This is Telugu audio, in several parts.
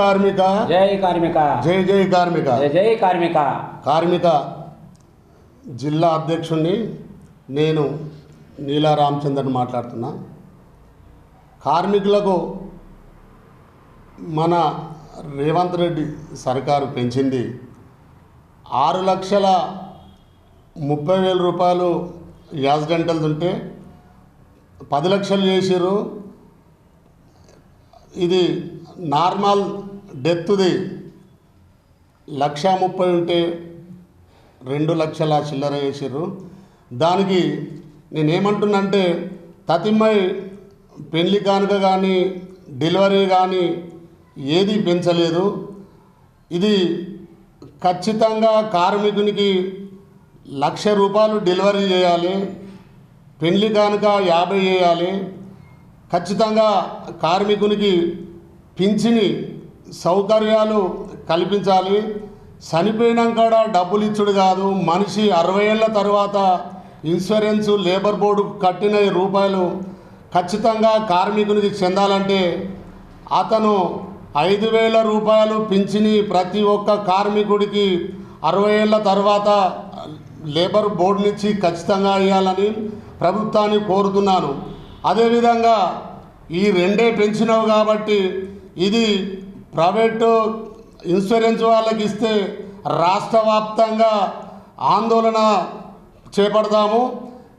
కార్మిక. జై కార్మిక. జై జై కార్మిక. జై జై కార్మిక. కార్మిక జిల్లా అధ్యక్షుడిని నేను నీలా రామచంద్రన్ మాట్లాడుతున్నా. కార్మికులకు మన రేవంత్ రెడ్డి సర్కారు పెంచింది ఆరు లక్షల ముప్పై వేల రూపాయలు యాక్సిడెంటల్ ఉంటే పది లక్షలు చేసిర్రు. ఇది నార్మల్ డెత్ది లక్ష ముప్పై ఉంటే రెండు లక్షల చిల్లర వేసారు దానికి నేనేమంటున్నంటే తతిమ్మై పెళ్ళి కానుక కానీ డెలివరీ కానీ ఏది పెంచలేదు. ఇది ఖచ్చితంగా కార్మికునికి లక్ష రూపాయలు డెలివరీ చేయాలి. పెళ్ళి కానుక యాభై చేయాలి. ఖచ్చితంగా కార్మికునికి పింఛని సౌకర్యాలు కల్పించాలి. చనిపోయినాక డబ్బులు ఇచ్చుడు కాదు. మనిషి అరవై ఏళ్ళ తర్వాత ఇన్సూరెన్స్ లేబర్ బోర్డు కట్టిన రూపాయలు ఖచ్చితంగా కార్మికునికి చెందాలంటే అతను ఐదు వేల రూపాయలు పింఛని ప్రతి ఒక్క కార్మికుడికి అరవై ఏళ్ళ తర్వాత లేబర్ బోర్డు నుంచి ఖచ్చితంగా ఇవ్వాలని ప్రభుత్వాన్ని కోరుతున్నాను. అదేవిధంగా ఈ రెండే పెంచినావు కాబట్టి ఇది ప్రైవేటు ఇన్సూరెన్స్ వాళ్ళకి ఇస్తే రాష్ట్ర వ్యాప్తంగా ఆందోళన చేపడతాము.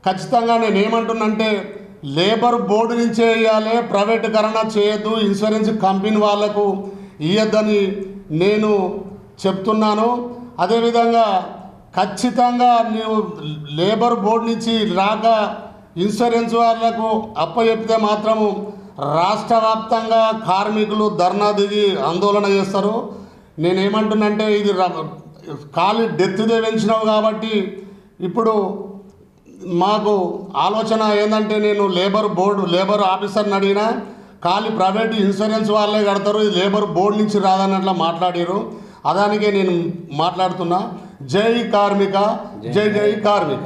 ఖచ్చితంగా నేను ఏమంటున్నంటే లేబర్ బోర్డు నుంచే ఇవ్వాలి ప్రైవేటుకరణ చేయొద్దు ఇన్సూరెన్స్ కంపెనీ వాళ్ళకు ఇవ్వద్దని నేను చెప్తున్నాను. అదేవిధంగా ఖచ్చితంగా నీవు లేబర్ బోర్డు నుంచి రాక ఇన్సూరెన్స్ వాళ్ళకు అప్పచెప్తే మాత్రము రాష్ట్ర వ్యాప్తంగా కార్మికులు ధర్నా దిగి ఆందోళన చేస్తారు. నేనేమంటున్నంటే ఇది ఖాళీ డెత్దే పెంచినావు కాబట్టి ఇప్పుడు మాకు ఆలోచన ఏంటంటే నేను లేబర్ బోర్డు లేబర్ ఆఫీసర్ని అడిగినా ఖాళీ ప్రైవేట్ ఇన్సూరెన్స్ వాళ్ళే కడతారు ఇది లేబర్ బోర్డు నుంచి రాదన్నట్లా మాట్లాడారు అదానికే నేను మాట్లాడుతున్నా. జై కార్మిక జై జై కార్మిక.